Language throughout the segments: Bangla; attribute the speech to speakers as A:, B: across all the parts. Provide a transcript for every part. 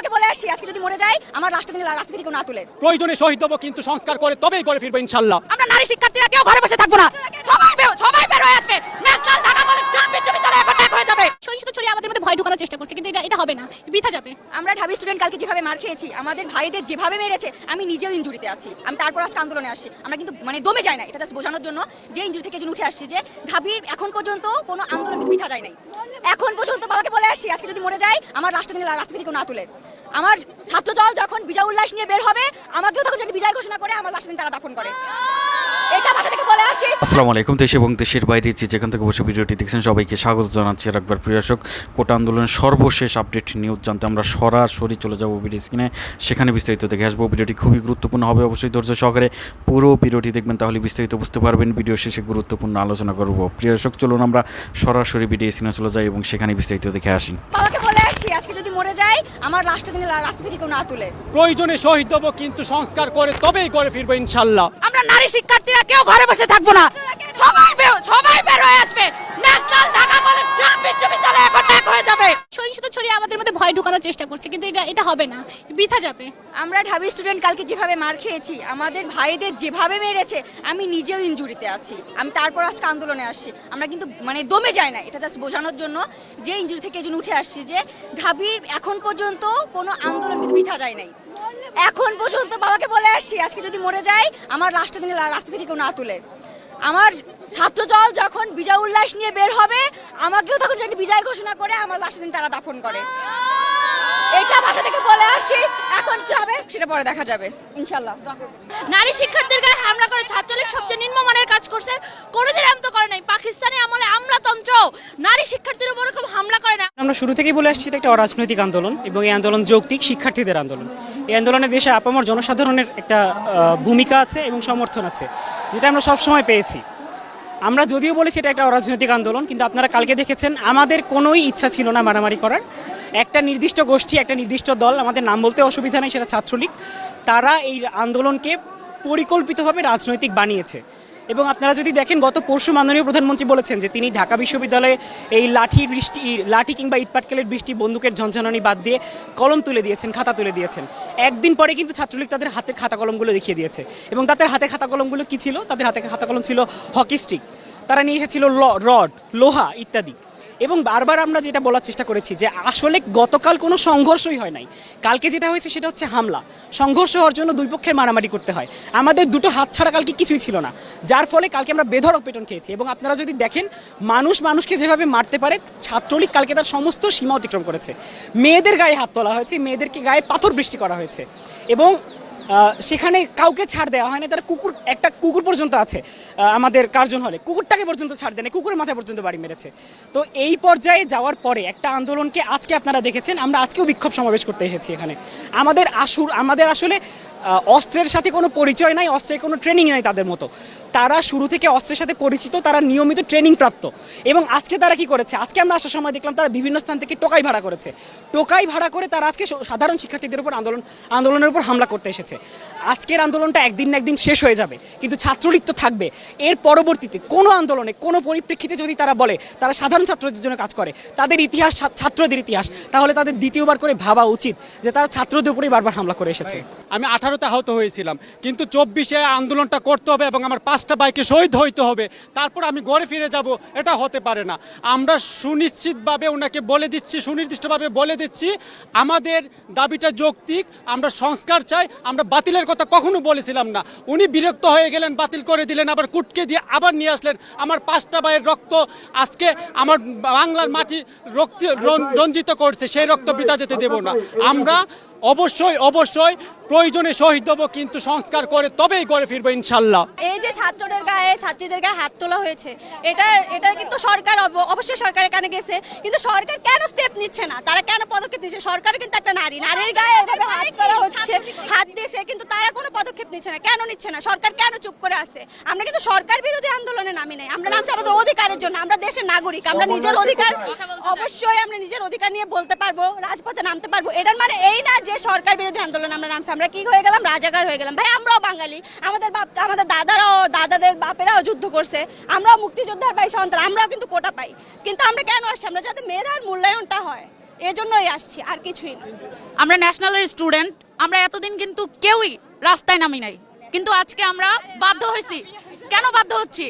A: আমাকে বলে আসছি আজকে যদি মরে যাই আমার রাষ্ট্র যেন রাস্তা থেকে কেউ না তুলে।
B: প্রয়োজনে শহীদ দেবো কিন্তু সংস্কার করে তবেই করে ফিরবো ইনশাল্লাহ।
A: আমরা নারী শিক্ষার্থীরা কেউ ঘরে বসে থাকব না। সবাই বের সবাই বের হয়ে আসবে। ন্যাশনাল ঢাকা কলেজ জাম বিশ্ববিদ্যালয় এখন এক হয়ে যাবে
C: সহিংসতা ছড়িয়ে আমাদের মধ্যে ভয় ঢোকানোর চেষ্টা করছে, কিন্তু এটা এটা হবে না, বৃথা যাবে।
A: আমরা ঢাবি স্টুডেন্ট কালকে যেভাবে মার খেয়েছি, আমাদের ভাইদের যেভাবে মেরেছে, আমি নিজেও ইনজুরিতে আছি। আমি তারপর আজকে আন্দোলনে আসছি। আমরা কিন্তু মানে দমে যাই না, এটা জাস্ট বোঝানোর জন্য যে ইঞ্জুরি থেকে উঠে আসছি যে ঢাবির এখন পর্যন্ত কোনো আন্দোলন কিন্তু বৃথা যায় নাই। এখন পর্যন্ত বাবাকে বলে আসছি, আজকে যদি মরে যায় আমার রাষ্ট্র যেন রাস্তা থেকে কেউ না তুলে। আমার ছাত্র দল যখন বিজয় উল্লাস নিয়ে বের হবে, আমাকেও তখন যদি বিজয় ঘোষণা করে, আমার লাশ তারা দাফন করে। এটা থেকে বলে
D: আসসালামু আলাইকুম দেশ এবং দেশের বাইরে যে যেখান থেকে বসে ভিডিওটি দেখছেন সবাইকে স্বাগত জানাচ্ছি আর একবার প্রিয়াসক কোটা আন্দোলনের সর্বশেষ আপডেট নিউজ জানতে আমরা সরাসরি চলে যাব ভিডিও স্ক্রিনে। সেখানে বিস্তারিত দেখে আসব ভিডিওটি খুবই গুরুত্বপূর্ণ হবে অবশ্যই ধৈর্য সহকারে পুরো ভিডিওটি দেখবেন তাহলে বিস্তারিত বুঝতে পারবেন। ভিডিও শেষে গুরুত্বপূর্ণ আলোচনা করব। প্রিয়াসক চলুন আমরা সরাসরি ভিডিও স্ক্রিনে চলে যাই এবং সেখানে বিস্তারিত দেখে আসি।
A: বাবাকে বলে আসছি আজকে যদি মরে যায় আমার রাষ্ট্র যেন রাস্তা থেকে কেউ না তুলে।
B: প্রয়োজনে শহীদ হব কিন্তু সংস্কার করে তবেই করে ফিরবো ইনশাল্লাহ।
A: আমরা নারী শিক্ষার্থীরা কেউ ঘরে বসে থাকব না। সবাই সবাই বের হয়ে আসবে। ন্যাশনাল ঢাকা কলেজ বিশ্ববিদ্যালয় এখন এক হয়ে যাবে।
C: সহিংসতা ছড়িয়ে আমাদের মধ্যে ভয় ঢুকানোর চেষ্টা করছে, কিন্তু এটা এটা হবে না। বৃথা যাবে।
A: আমরা ঢাবি স্টুডেন্ট কালকে যেভাবে মার খেয়েছি, আমাদের ভাইদের যেভাবে মেরেছে, আমি নিজেও ইনজুরিতে আছি। আমি তারপর আজকে আন্দোলনে আসছি। আমরা কিন্তু মানে দমে যাই না। এটা জাস্ট বোঝানোর জন্য যে ইনজুরি থেকে যেন উঠে আসছি যে ঢাবির এখন পর্যন্ত কোনো আন্দোলন কিন্তু বৃথা যায় নাই। এখন পর্যন্ত বাবাকে বলে আসছি, আজকে যদি মরে যায় আমার রাষ্ট্র যেন রাস্তা থেকে কেউ না তুলে। আমার ছাত্র দল যখন বিজয় উল্লাস নিয়ে বের হবে আমাকেও তখন যদি বিজয় ঘোষণা করে আমার লাশ দিন তারা দাফন করে। এটা ভাষা থেকে বলে আসছি এখন কি হবে সেটা পরে দেখা যাবে ইনশাল্লাহ
C: নারী শিক্ষার্থীর গায়ে হামলা করে ছাত্রলীগ সবচেয়ে নিম্নমানের কাজ করছে কোনোদিন এমন তো করে নাই। পাকিস্তানি আমলে আমলাতন্ত্র নারী শিক্ষার্থীর উপর এরকম হামলা করে না।
E: আমরা শুরু থেকেই বলে আসছি এটা একটা অরাজনৈতিক আন্দোলন এবং এই আন্দোলন যৌক্তিক শিক্ষার্থীদের আন্দোলন। এই আন্দোলনে দেশে আপামর জনসাধারণের একটা ভূমিকা আছে এবং সমর্থন আছে। যেটা আমরা সবসময় পেয়েছি। আমরা যদিও বলেছি এটা একটা অরাজনৈতিক আন্দোলন, কিন্তু আপনারা কালকে দেখেছেন, আমাদের কোনোই ইচ্ছা ছিল না মারামারি করার। একটা নির্দিষ্ট গোষ্ঠী, একটা নির্দিষ্ট দল, আমাদের নাম বলতে অসুবিধা নেই, সেটা ছাত্রলীগ, তারা এই আন্দোলনকে পরিকল্পিতভাবে রাজনৈতিক বানিয়েছে। এবং আপনারা যদি দেখেন, গত পরশু মাননীয় প্রধানমন্ত্রী বলেছেন যে তিনি ঢাকা বিশ্ববিদ্যালয়ে এই লাঠি বৃষ্টি লাঠি কিংবা ইটপাটকেলের বৃষ্টি, বন্দুকের ঝঞ্ঝানি বাদ দিয়ে কলম তুলে দিয়েছেন, খাতা তুলে দিয়েছেন। একদিন পরে কিন্তু ছাত্রলীগ তাদের হাতে খাতা কলমগুলো দেখিয়ে দিয়েছে। এবং তাদের হাতে খাতা কলমগুলো কী ছিল? তাদের হাতে খাতা কলম ছিল হকি স্টিক। তারা নিয়ে এসেছিল ল- রড, লোহা ইত্যাদি। এবং বারবার আমরা যেটা বলার চেষ্টা করেছি যে আসলে গতকাল কোনো সংঘর্ষই হয় নাই। কালকে যেটা হয়েছে সেটা হচ্ছে হামলা। সংঘর্ষ হওয়ার জন্য দুই পক্ষের মারামারি করতে হয়। আমাদের দুটো হাত ছাড়া কালকে কিছুই ছিল না। যার ফলে কালকে আমরা বেধড়ক পেটন খেয়েছি এবং আপনারা যদি দেখেন, মানুষ মানুষকে যেভাবে মারতে পারে, ছাত্রলীগ কালকে তার সমস্ত সীমা অতিক্রম করেছে। মেয়েদের গায়ে হাত তোলা হয়েছে, মেয়েদেরকে গায়ে পাথর বৃষ্টি করা হয়েছে এবং সেখানে কাউকে ছাড় দেওয়া হয় না তারা কুকুর, একটা কুকুর পর্যন্ত আছে আমাদের কার্জন হলে। কুকুরটাকে পর্যন্ত ছাড় দেয় না, কুকুরের মাথা পর্যন্ত বাড়ি মেরেছে। তো এই পর্যায়ে যাওয়ার পরে একটা আন্দোলনকে আজকে আপনারা দেখেছেন, আমরা আজকেও বিক্ষোভ সমাবেশ করতে এসেছি এখানে। আমাদের আসুর, আমাদের আসলে অস্ত্রের সাথে কোনো পরিচয় নাই, অস্ত্রের কোনো ট্রেনিং নাই তাদের মতো। তারা শুরু থেকে অস্ত্রের সাথে পরিচিত, তারা নিয়মিত ট্রেনিং প্রাপ্ত। এবং আজকে তারা কি করেছে? আজকে আমরা আসার সময় দেখলাম তারা বিভিন্ন স্থান থেকে টোকাই ভাড়া করেছে। টোকাই ভাড়া করে তারা আজকে সাধারণ শিক্ষার্থীদের উপর আন্দোলন, আন্দোলনের উপর হামলা করতে এসেছে। আজকের আন্দোলনটা একদিন না একদিন শেষ হয়ে যাবে, কিন্তু ছাত্রলীগ তো থাকবে। এর পরবর্তীতে কোনো আন্দোলনে, কোনো পরিপ্রেক্ষিতে যদি তারা বলে, তারা সাধারণ ছাত্রদের জন্য কাজ করে, তাদের ইতিহাস ছাত্রদের ইতিহাস, তাহলে তাদের দ্বিতীয়বার করে ভাবা উচিত যে তারা ছাত্রদের উপরেই বারবার হামলা করে এসেছে।
B: আমি আঠারোতে আহত হয়েছিলাম। কিন্তু চব্বিশে আন্দোলনটা করতে হবে এবং আমার পাঁচটা বাইকে শহীদ হইতে হবে। তারপর আমি ঘরে ফিরে যাব, এটা হতে পারে না। আমরা সুনিশ্চিতভাবে ওনাকে বলে দিচ্ছি, সুনির্দিষ্টভাবে বলে দিচ্ছি, আমাদের দাবিটা যৌক্তিক, আমরা সংস্কার চাই, আমরা বাতিলের কথা কখনো বলেছিলাম না। উনি বিরক্ত হয়ে গেলেন, বাতিল করে দিলেন, আবার কুটকে দিয়ে আবার নিয়ে আসলেন। আমার পাঁচটা ভাইয়ের রক্ত আজকে আমার বাংলার মাটি রক্ত রঞ্জিত করছে, সেই রক্ত বৃথা যেতে দেব না। আমরা অবশ্যই অবশ্যই প্রয়োজনে শহীদ হব কিন্তু সংস্কার করে তবেই করে ফিরবো ইনশাল্লাহ।
F: এই যে ছাত্রদের গায়ে ছাত্রীদের গায়ে হাত তোলা হয়েছে এটা এটা কিন্তু সরকার অবশ্যই সরকারের কানে গেছে কিন্তু সরকার কেন স্টেপ নিচ্ছে না? তারা কেন পদক্ষেপ নিচ্ছে? সরকার কিন্তু একটা নারী নারীর গায়ে এভাবে হাত করা হচ্ছে হাত দিয়েছে কিন্তু তারা কোনো পদক্ষেপ নিচ্ছে না কেন নিচ্ছে না? সরকার কেন চুপ করে আছে? আমরা কিন্তু সরকার বিরোধী আন্দোলনে নামি নাই আমরা নামছি আমাদের অধিকারের জন্য আমরা দেশের নাগরিক আমরা নিজের অধিকার অবশ্যই আমরা নিজের অধিকার নিয়ে বলতে পারব রাজপথে নামতে পারব এটার মানে এই না যে সরকার বিরোধী আন্দোলন আমরা নামছি, আমরা কি হয়ে গেলাম? রাজাকার হয়ে গেলাম। ভাই, আমরাও বাঙালি। আমাদের বাপ, আমাদের দাদারাও, দাদাদের বাপেরাও যুদ্ধ করছে। আমরাও মুক্তিযোদ্ধার ভাই সন্তান, আমরাও কিন্তু কোটা পাই। কিন্তু আমরা কেন আসছি? আমরা যাতে মেধার মূল্যায়নটা হয়, এজন্যই আসছি, আর কিছুই না।
C: আমরা ন্যাশনালের স্টুডেন্ট আমরা এতদিন কিন্তু কেউই রাস্তায় নামি নাই। কিন্তু আজকে আমরা বাধ্য হয়েছি। কেন বাধ্য হচ্ছি?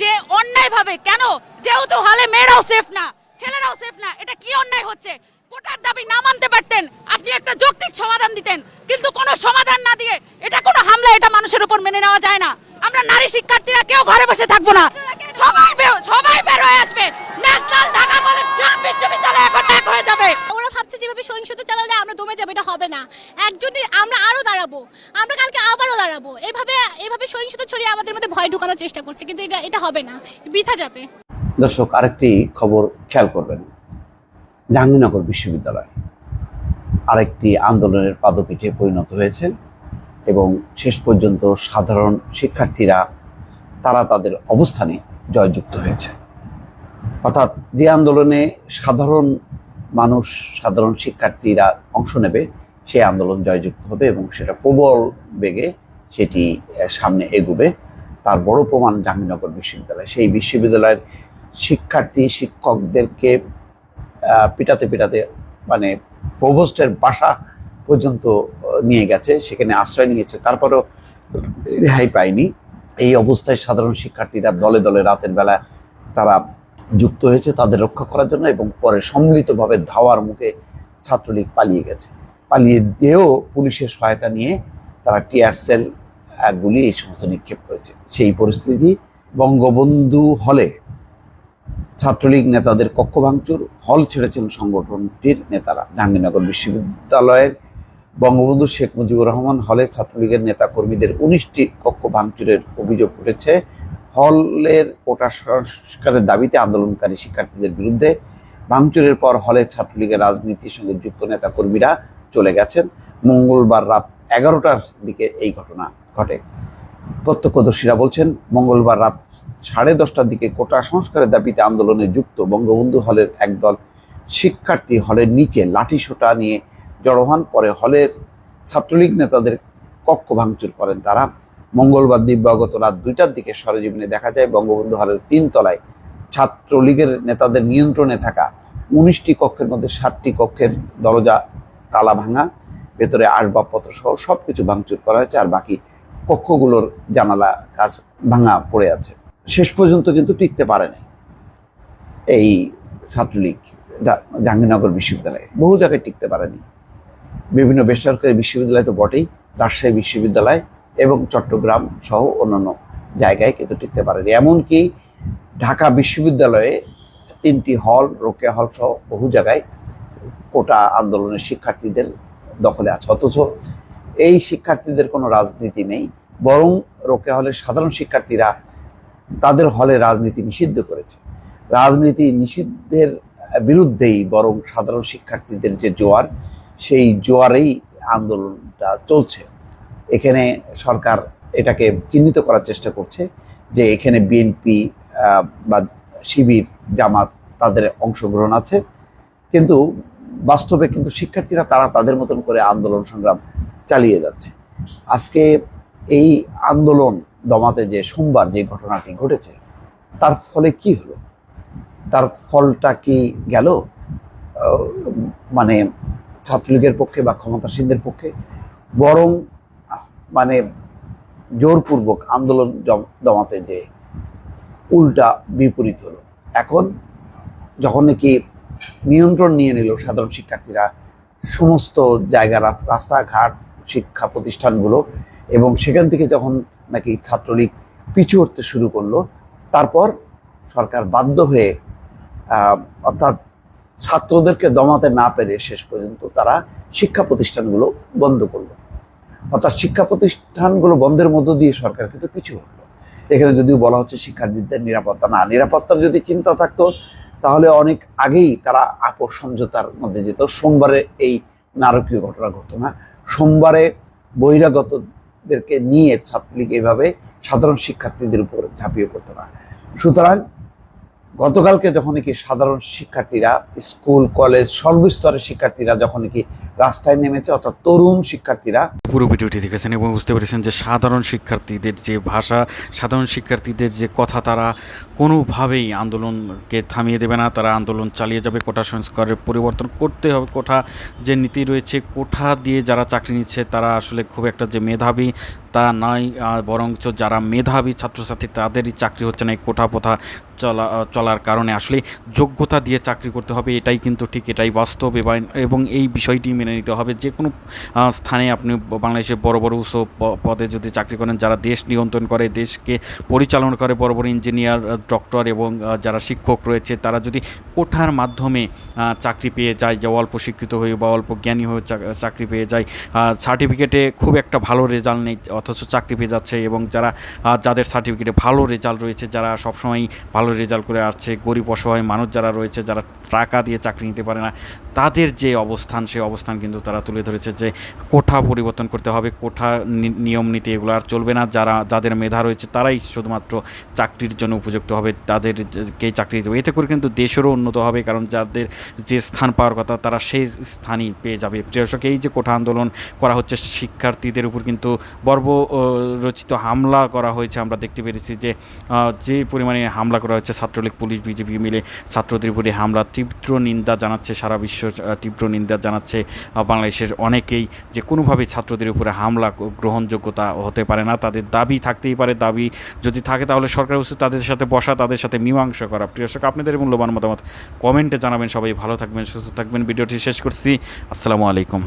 C: যে অন্যায়ভাবে, কেন? যেহেতু হলে মেয়েরাও সেফ না, ছেলেরাও সেফ না, এটা কি অন্যায় হচ্ছে? কোটার দাবি না মানতে পারতেন আপনি একটা যৌক্তিক সমাধান দিতেন। কিন্তু কোনো সমাধান না দিয়ে এটা কোনো হামলা এটা মানুষের উপর মেনে নেওয়া যায় না। আমরা নারী শিক্ষার্থীরা কেউ ঘরে বসে থাকব না। সবাই সবাই বের হয়ে আসবে। ন্যাশনাল ঢাকা কলেজ জাম বিশ্ববিদ্যালয় এখন এক হয়ে যাবে।
G: ওরা ভাবছে যেভাবে সহিংসতা চালালে আমরা দমে যাব এটা হবে না। একজনই আমরা আরও দাঁড়াবো। আমরা কালকে আবারও দাঁড়াবো। এভাবে এভাবে সহিংসতা ছড়িয়ে আমাদের মধ্যে ভয় ঢুকানোর চেষ্টা করছে কিন্তু এটা এটা হবে না। বৃথা যাবে।
H: দর্শক আরেকটি খবর খেয়াল করবেন। জাহাঙ্গীরনগর বিশ্ববিদ্যালয়। আরেকটি আন্দোলনের পাদপীঠে পরিণত হয়েছে এবং শেষ পর্যন্ত সাধারণ শিক্ষার্থীরা, তারা তাদের অবস্থানে জয়যুক্ত হয়েছে। অর্থাৎ যে আন্দোলনে সাধারণ মানুষ, সাধারণ শিক্ষার্থীরা অংশ নেবে, সেই আন্দোলন জয়যুক্ত হবে এবং সেটা প্রবল বেগে সেটি সামনে এগুবে। তার বড় প্রমাণ জাহাঙ্গীরনগর বিশ্ববিদ্যালয়। সেই বিশ্ববিদ্যালয়ের শিক্ষার্থী, শিক্ষকদেরকে পিটাতে পিটাতে মানে প্রভোস্টের বাসা পর্যন্ত নিয়ে গেছে, সেখানে আশ্রয় নিয়েছে। তারপরেও রেহাই পায়নি। এই অবস্থায় সাধারণ শিক্ষার্থীরা দলে দলে রাতের বেলা তারা যুক্ত হয়েছে তাদের রক্ষা করার জন্য এবং পরে সম্মিলিতভাবে ধাওয়ার মুখে ছাত্রলীগ পালিয়ে গেছে। পালিয়ে দিয়েও পুলিশের সহায়তা নিয়ে তারা টিয়ার সেল গুলি এই সমস্ত নিক্ষেপ করেছে। সেই পরিস্থিতি বঙ্গবন্ধু হলে ছাত্রলীগ নেতাদের কক্ষ ভাঙচুর, হল ছেড়েছেন সংগঠনটির নেতারা। জাহাঙ্গীরনগর বিশ্ববিদ্যালয়ের বঙ্গবন্ধু শেখ মুজিবুর রহমান হলে ছাত্রলীগের নেতা কর্মীদের উনিশটি কক্ষ ভাঙচুরের অভিযোগ উঠেছে। হলের কোটা সংস্কারের দাবিতে আন্দোলনকারী শিক্ষার্থীদের বিরুদ্ধে ভাঙচুরের পর হলে ছাত্রলীগের রাজনীতির সঙ্গে যুক্ত নেতা কর্মীরা চলে গেছেন। মঙ্গলবার রাত এগারোটার দিকে এই ঘটনা ঘটে। প্রত্যক্ষদর্শীরা বলছেন, মঙ্গলবার রাত সাড়ে দশটার দিকে কোটা সংস্কারের দাবিতে আন্দোলনে যুক্ত বঙ্গবন্ধু হলের একদল শিক্ষার্থী হলের নিচে লাঠি সোটা নিয়ে জড়ো হন। পরে হলের ছাত্রলীগ নেতাদের কক্ষ ভাঙচুর করেন তারা। মঙ্গলবার দিব্যাগত রাত দুইটার দিকে সরেজমিনে দেখা যায়, বঙ্গবন্ধু হলের তিন তলায় ছাত্রলীগের নেতাদের নিয়ন্ত্রণে থাকা উনিশটি কক্ষের মধ্যে সাতটি কক্ষের দরজা, তালা ভাঙা, ভেতরে আসবাবপত্র সহ সব কিছু ভাঙচুর করা হয়েছে। আর বাকি কক্ষগুলোর জানালা কাজ ভাঙা পড়ে আছে। শেষ পর্যন্ত কিন্তু টিকতে পারেনি এই ছাত্রলীগ জাহাঙ্গীরনগর বিশ্ববিদ্যালয়ে। বহু জায়গায় টিকতে পারেনি। বিভিন্ন বেসরকারি বিশ্ববিদ্যালয় তো বটেই, রাজশাহী বিশ্ববিদ্যালয় এবং চট্টগ্রাম সহ অন্যান্য জায়গায় কিন্তু টিকতে পারেনি। এমনকি ঢাকা বিশ্ববিদ্যালয়ে তিনটি হল, রোকেয়া হল সহ বহু জায়গায় কোটা আন্দোলনের শিক্ষার্থীদের দখলে আছে। অথচ এই শিক্ষার্থীদের কোনো রাজনীতি নেই, বরং রোকে হলের সাধারণ শিক্ষার্থীরা তাদের হলে রাজনীতি নিষিদ্ধ করেছে। রাজনীতি নিষিদ্ধের বিরুদ্ধেই বরং সাধারণ শিক্ষার্থীদের যে জোয়ার, সেই জোয়ারেই আন্দোলনটা চলছে। এখানে সরকার এটাকে চিহ্নিত করার চেষ্টা করছে যে এখানে বিএনপি বা শিবির, জামাত তাদের অংশগ্রহণ আছে। কিন্তু বাস্তবে কিন্তু শিক্ষার্থীরা তারা তাদের মতন করে আন্দোলন সংগ্রাম চালিয়ে যাচ্ছে। আজকে এই আন্দোলন দমাতে যে সোমবার যে ঘটনাটি ঘটেছে, তার ফলে কি হলো? তার ফলটা কি গেল? মানে ছাত্রলীগের পক্ষে বা ক্ষমতাসীনদের পক্ষে? বরং মানে জোরপূর্বক আন্দোলন দমাতে যে উল্টা বিপরীত হলো। এখন যখন নাকি নিয়ন্ত্রণ নিয়ে নিল সাধারণ শিক্ষার্থীরা, সমস্ত জায়গা, রাস্তাঘাট শিক্ষা প্রতিষ্ঠানগুলো এবং সেখান থেকে যখন নাকি ছাত্রলীগ পিছু হতে শুরু করল, তারপর সরকার বাধ্য হয়ে অর্থাৎ ছাত্রদেরকে দমাতে না পেরে শেষ পর্যন্ত তারা শিক্ষা প্রতিষ্ঠানগুলো বন্ধ করল। অর্থাৎ শিক্ষা প্রতিষ্ঠানগুলো বন্ধের মধ্য দিয়ে সরকার কিন্তু পিছু হলো। এখানে যদিও বলা হচ্ছে শিক্ষার্থীদের নিরাপত্তা না, নিরাপত্তার যদি চিন্তা থাকতো, তাহলে অনেক আগেই তারা আপোষ সমঝোতার মধ্যে যেত। সোমবারে এই নারকীয় ঘটনা ঘটতো না। সোমবারে বহিরাগতদেরকে নিয়ে ছাত্রলীগ এভাবে সাধারণ শিক্ষার্থীদের উপর ঝাঁপিয়ে পড়তো না। সুতরাং গতকালকে যখন কি সাধারণ শিক্ষার্থীরা স্কুল, কলেজ, সর্বস্তরের শিক্ষার্থীরা যখন কি রাস্তায় নেমেছে, অর্থাৎ তরুণ শিক্ষার্থীরা
D: পুরো ভিডিওটি দেখেছেন এবং বুঝতে পেরেছেন যে সাধারণ শিক্ষার্থীদের যে ভাষা, সাধারণ শিক্ষার্থীদের যে কথা তারা কোনোভাবেই আন্দোলনকে থামিয়ে দেবে না। তারা আন্দোলন চালিয়ে যাবে, কোটা সংস্কারের পরিবর্তন করতে হবে। কোঠা যে নীতি রয়েছে কোঠা দিয়ে যারা চাকরি নিচ্ছে, তারা আসলে খুব একটা যে মেধাবী তা নয় বরঞ্চ যারা মেধাবী ছাত্রছাত্রী, তাদেরই চাকরি হচ্ছে না এই কোঠা পোথা চলা, চলার কারণে। আসলে যোগ্যতা দিয়ে চাকরি করতে হবে, এটাই কিন্তু ঠিক, এটাই বাস্তব, এবং এই বিষয়টি মেনে নিতে হবে। যে কোনো স্থানে আপনি বাংলাদেশের বড় বড় উচ্চ পদে যদি চাকরি করেন, যারা দেশ নিয়ন্ত্রণ করে, দেশকে পরিচালনা করে, বড় বড় ইঞ্জিনিয়ার ডক্টর এবং যারা শিক্ষক রয়েছে, তারা যদি কোঠার মাধ্যমে চাকরি পেয়ে যায়, যে অল্প শিক্ষিত হয়ে বা অল্প জ্ঞানী হয়ে চাকরি পেয়ে যায় সার্টিফিকেটে খুব একটা ভালো রেজাল্ট নেই, অথচ চাকরি পেয়ে যাচ্ছে এবং যারা যাদের সার্টিফিকেটে ভালো রেজাল্ট রয়েছে, যারা সবসময় ভালো রেজাল্ট করে আসছে, গরিব, অসহায় মানুষ যারা রয়েছে, যারা টাকা দিয়ে চাকরি নিতে পারে না, তাদের যে অবস্থান সেই অবস্থান কিন্তু তারা তুলে ধরেছে যে কোঠা পরিবর্তন করতে হবে কোঠা নিয়ম নীতি এগুলো আর চলবে না। যারা যাদের মেধা রয়েছে তারাই শুধুমাত্র চাকরির জন্য উপযুক্ত হবে তাদেরকে চাকরি দেবে। এতে করে কিন্তু দেশেরও উন্নত হবে কারণ যাদের যে স্থান পাওয়ার কথা তারা সেই স্থানই পেয়ে যাবে। প্রিয় দর্শক, এই যে কোঠা আন্দোলন করা হচ্ছে শিক্ষার্থীদের উপর কিন্তু বর্ব রচিত হামলা করা হয়েছে। আমরা দেখতে পেরেছি যে যে পরিমাণে হামলা করা হচ্ছে ছাত্রলীগ পুলিশ বিজেপি মিলে ছাত্রদের উপরে হামলা। তীব্র নিন্দা জানাচ্ছে সারা বিশ্ব তীব্র নিন্দা জানাচ্ছে বাংলাদেশের অনেকেই যে কোনোভাবে ছাত্রদের উপরে হামলা গ্রহণযোগ্যতা হতে পারে না। তাদের দাবি থাকতেই পারে। দাবি যদি থাকে তাহলে সরকার উচিত তাদের সাথে বসা, তাদের সাথে মীমাংসা করা। প্রিয় আপনাদের মূল্যবান মতামত কমেন্টে জানাবেন। সবাই ভালো থাকবেন, সুস্থ থাকবেন। ভিডিওটি শেষ করছি। আসসালামু আলাইকুম।